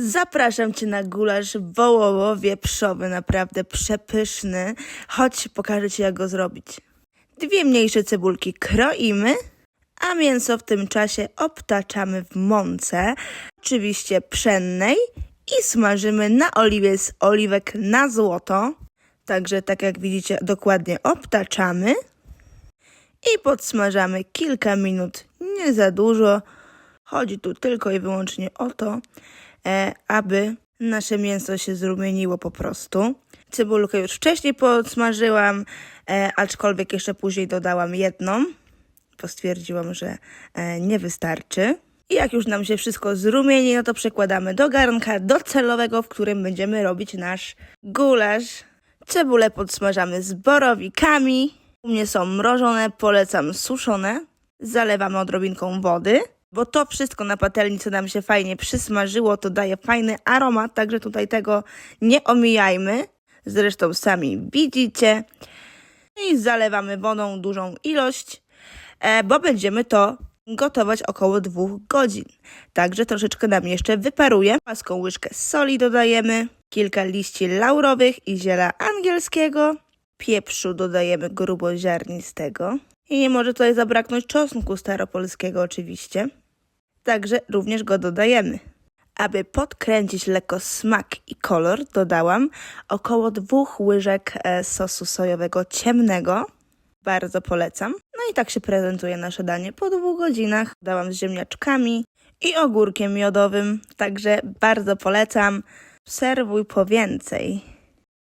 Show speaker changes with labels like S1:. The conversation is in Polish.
S1: Zapraszam Cię na gulasz wołowo-wieprzowy, naprawdę przepyszny. Chodź, pokażę Ci jak go zrobić. Dwie mniejsze cebulki kroimy, a mięso w tym czasie obtaczamy w mące, oczywiście pszennej i smażymy na oliwie z oliwek na złoto. Także tak jak widzicie dokładnie obtaczamy i podsmażamy kilka minut, nie za dużo. Chodzi tu tylko i wyłącznie o to, aby nasze mięso się zrumieniło po prostu. Cebulkę już wcześniej podsmażyłam, e, aczkolwiek jeszcze później dodałam jedną, bo stwierdziłam, że e, nie wystarczy. I jak już nam się wszystko zrumieni, no to przekładamy do garnka docelowego, w którym będziemy robić nasz gulasz. Cebulę podsmażamy z borowikami. U mnie są mrożone, polecam suszone. Zalewamy odrobinką wody, bo to wszystko na patelni, co nam się fajnie przysmażyło, to daje fajny aromat, także tutaj tego nie omijajmy. Zresztą sami widzicie. I zalewamy wodą dużą ilość, e, bo będziemy to gotować około dwóch godzin. Także troszeczkę nam jeszcze wyparuje. Paską łyżkę soli dodajemy, kilka liści laurowych i ziela angielskiego. Pieprzu dodajemy gruboziarnistego. I nie może tutaj zabraknąć czosnku staropolskiego oczywiście. Także również go dodajemy. Aby podkręcić lekko smak i kolor, dodałam około dwóch łyżek e, sosu sojowego ciemnego. Bardzo polecam. No i tak się prezentuje nasze danie po dwóch godzinach. Dałam z ziemniaczkami i ogórkiem miodowym, także bardzo polecam. Serwuj po więcej.